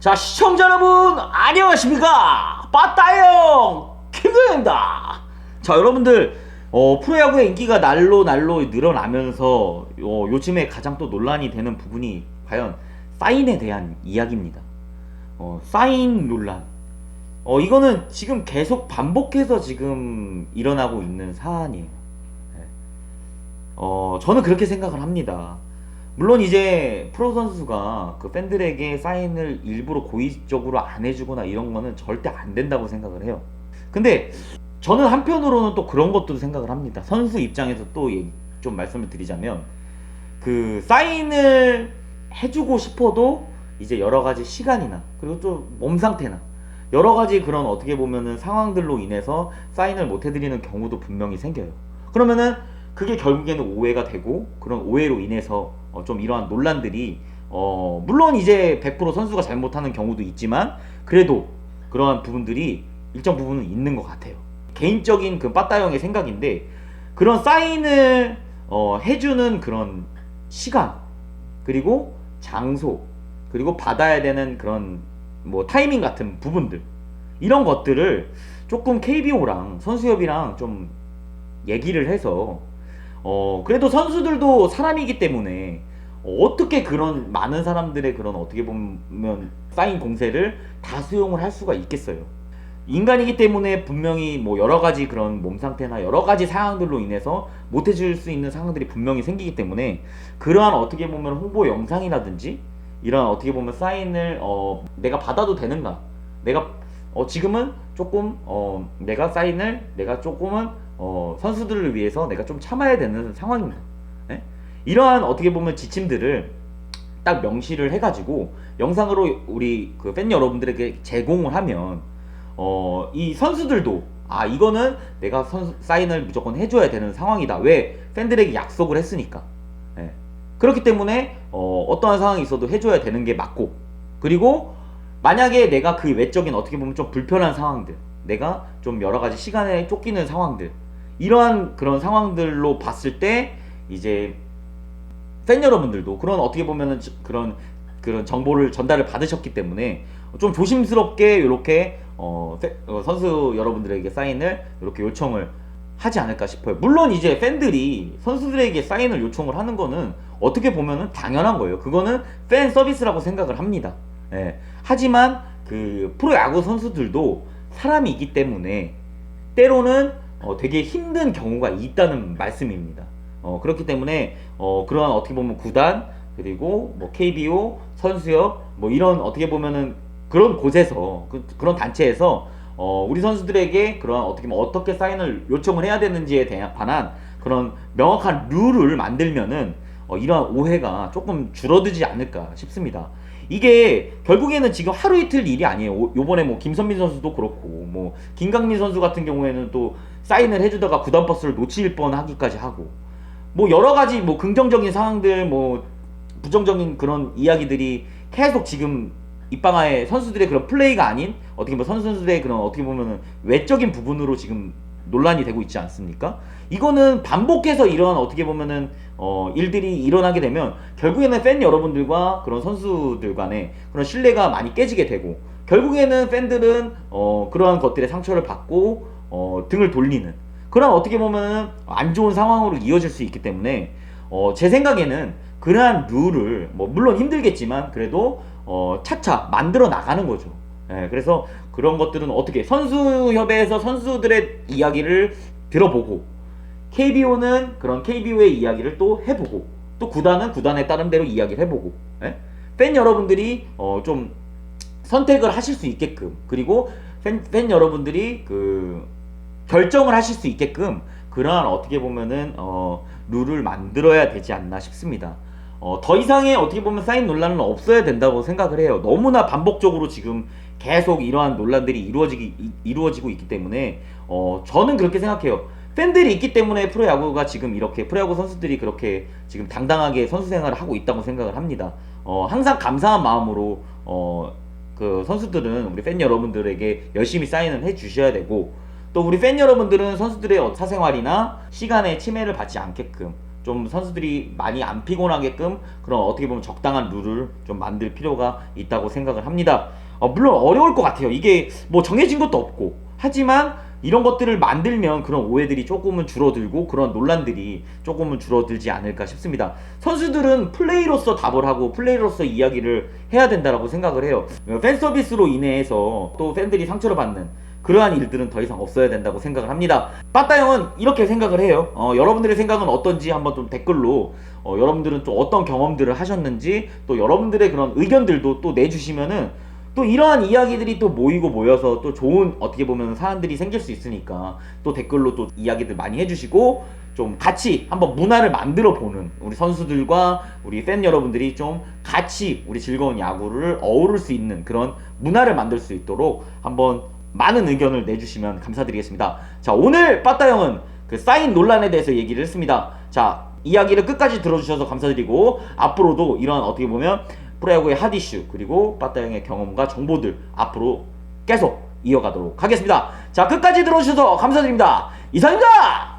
자 시청자 여러분 안녕하십니까? 빠따형 김도현입니다. 자 여러분들 어, 프로야구의 인기가 날로 날로 늘어나면서 어, 요즘에 가장 또 논란이 되는 부분이 과연 사인에 대한 이야기입니다. 어, 사인 논란. 어, 이거는 지금 계속 반복해서 지금 일어나고 있는 사안이에요. 네. 어, 저는 그렇게 생각을 합니다 물론 이제 프로 선수가 그 팬들에게 사인을 일부러 고의적으로 안 해주거나 이런 거는 절대 안 된다고 생각을 해요. 근데 저는 한편으로는 또 그런 것도 생각을 합니다. 선수 입장에서 또 좀 말씀을 드리자면 그 사인을 해주고 싶어도 이제 여러 가지 시간이나 그리고 또 몸 상태나 여러 가지 그런 어떻게 보면은 상황들로 인해서 사인을 못 해드리는 경우도 분명히 생겨요. 그러면은 그게 결국에는 오해가 되고 그런 오해로 인해서 어, 좀 이러한 논란들이 어, 물론 이제 100% 선수가 잘못하는 경우도 있지만 그래도 그러한 부분들이 일정 부분은 있는 것 같아요. 개인적인 그 빠따 형의 생각인데 그런 사인을 어, 해주는 그런 시간 그리고 장소 그리고 받아야 되는 그런 뭐 타이밍 같은 부분들 이런 것들을 조금 KBO랑 선수협이랑 좀 얘기를 해서 어 그래도 선수들도 사람이기 때문에 어떻게 그런 많은 사람들의 그런 어떻게 보면 사인 공세를 다 수용을 할 수가 있겠어요. 인간이기 때문에 분명히 뭐 여러 가지 그런 몸 상태나 여러 가지 상황들로 인해서 못 해줄 수 있는 상황들이 분명히 생기기 때문에 그러한 어떻게 보면 홍보 영상이라든지 이런 어떻게 보면 사인을 어 내가 받아도 되는가 내가 어 지금은 조금 어 내가 사인을 내가 조금은 어 선수들을 위해서 내가 좀 참아야 되는 상황입니다. 예? 이러한 어떻게 보면 지침들을 딱 명시를 해가지고 영상으로 우리 그 팬 여러분들에게 제공을 하면 어 이 선수들도 아 이거는 내가 선 사인을 무조건 해줘야 되는 상황이다. 왜 팬들에게 약속을 했으니까. 예. 그렇기 때문에 어, 어떠한 상황이 있어도 해줘야 되는 게 맞고 그리고 만약에 내가 그 외적인 어떻게 보면 좀 불편한 상황들 내가 좀 여러 가지 시간에 쫓기는 상황들 이러한 그런 상황들로 봤을 때 이제 팬 여러분들도 그런 어떻게 보면은 지- 그런 그런 정보를 전달을 받으셨기 때문에 좀 조심스럽게 이렇게 어, 어, 선수 여러분들에게 사인을 이렇게 요청을 하지 않을까 싶어요. 물론 이제 팬들이 선수들에게 사인을 요청을 하는 거는 어떻게 보면은 당연한 거예요. 그거는 팬 서비스라고 생각을 합니다. 예. 하지만 그 프로야구 선수들도 사람이 있기 때문에 때로는 어, 되게 힘든 경우가 있다는 말씀입니다. 어, 그렇기 때문에 어, 그러한 어떻게 보면 구단 그리고 뭐 KBO 선수협 뭐 이런 어떻게 보면은 그런 곳에서 그, 그런 단체에서 어, 우리 선수들에게 그런 어떻게 보면 어떻게 사인을 요청을 해야 되는지에 대한 그런 명확한 룰을 만들면은 어, 이러한 오해가 조금 줄어들지 않을까 싶습니다. 이게 결국에는 지금 하루 이틀 일이 아니에요. 오- 요번에 뭐 김선민 선수도 그렇고 뭐 김강민 선수 같은 경우에는 또 사인을 해주다가 구단 버스를 놓칠 뻔하기까지 하고 뭐 여러 가지 뭐 긍정적인 상황들 뭐 부정적인 그런 이야기들이 계속 지금 입방아의 선수들의 그런 플레이가 아닌 어떻게 보면 선수들의 그런 어떻게 보면은 외적인 부분으로 지금 논란이 되고 있지 않습니까? 이거는 반복해서 이러한 어떻게 보면은 어 일들이 일어나게 되면 결국에는 팬 여러분들과 그런 선수들 간의 그런 신뢰가 많이 깨지게 되고 결국에는 팬들은 어 그러한 것들에 상처를 받고 어 등을 돌리는 그런 어떻게 보면은 안 좋은 상황으로 이어질 수 있기 때문에 어 제 생각에는 그러한 룰을 뭐 물론 힘들겠지만 그래도 어 차차 만들어 나가는 거죠. 예, 그래서 그런 것들은 어떻게 선수협에서 선수들의 이야기를 들어보고 KBO는 그런 KBO의 이야기를 또 해보고 또 구단은 구단에 따른 대로 이야기를 해보고 예? 팬 여러분들이 어, 좀 선택을 하실 수 있게끔 그리고 팬, 팬 여러분들이 그 결정을 하실 수 있게끔 그러한 어떻게 보면은 어, 룰을 만들어야 되지 않나 싶습니다. 어, 더 이상의 어떻게 보면 사인 논란은 없어야 된다고 생각을 해요. 너무나 반복적으로 지금 계속 이러한 논란들이 이루어지기 이- 이루어지고 있기 때문에 어, 저는 그렇게 생각해요. 팬들이 있기 때문에 프로야구가 지금 이렇게 프로야구 선수들이 그렇게 지금 당당하게 선수 생활을 하고 있다고 생각을 합니다. 어, 항상 감사한 마음으로 어, 그 선수들은 우리 팬 여러분들에게 열심히 사인을 해 주셔야 되고 또 우리 팬 여러분들은 선수들의 어- 사생활이나 시간에 침해를 받지 않게끔 좀 선수들이 많이 안 피곤하게끔 그런 어떻게 보면 적당한 룰을 좀 만들 필요가 있다고 생각을 합니다. 어, 물론 어려울 것 같아요. 이게 뭐 정해진 것도 없고 하지만 이런 것들을 만들면 그런 오해들이 조금은 줄어들고 그런 논란들이 조금은 줄어들지 않을까 싶습니다. 선수들은 플레이로서 답을 하고 플레이로서 이야기를 해야 된다라고 생각을 해요. 팬 서비스로 인해서 또 팬들이 상처를 받는 그러한 일들은 더 이상 없어야 된다고 생각을 합니다. 빠따 형은 이렇게 생각을 해요. 어, 여러분들의 생각은 어떤지 한번 좀 댓글로 어, 여러분들은 또 어떤 경험들을 하셨는지 또 여러분들의 그런 의견들도 또 내주시면은 또 이러한 이야기들이 또 모이고 모여서 또 좋은 어떻게 보면 사안들이 생길 수 있으니까 또 댓글로 또 이야기들 많이 해주시고 좀 같이 한번 문화를 만들어 보는 우리 선수들과 우리 팬 여러분들이 좀 같이 우리 즐거운 야구를 어우를 수 있는 그런 문화를 만들 수 있도록 한번 많은 의견을 내주시면 감사드리겠습니다. 자 오늘 빠따 형은 그 사인 논란에 대해서 얘기를 했습니다. 자 이야기를 끝까지 들어주셔서 감사드리고 앞으로도 이런 어떻게 보면 프로야구의 핫 이슈 그리고 빠따 형의 경험과 정보들 앞으로 계속 이어가도록 하겠습니다. 자 끝까지 들어주셔서 감사드립니다. 이상입니다.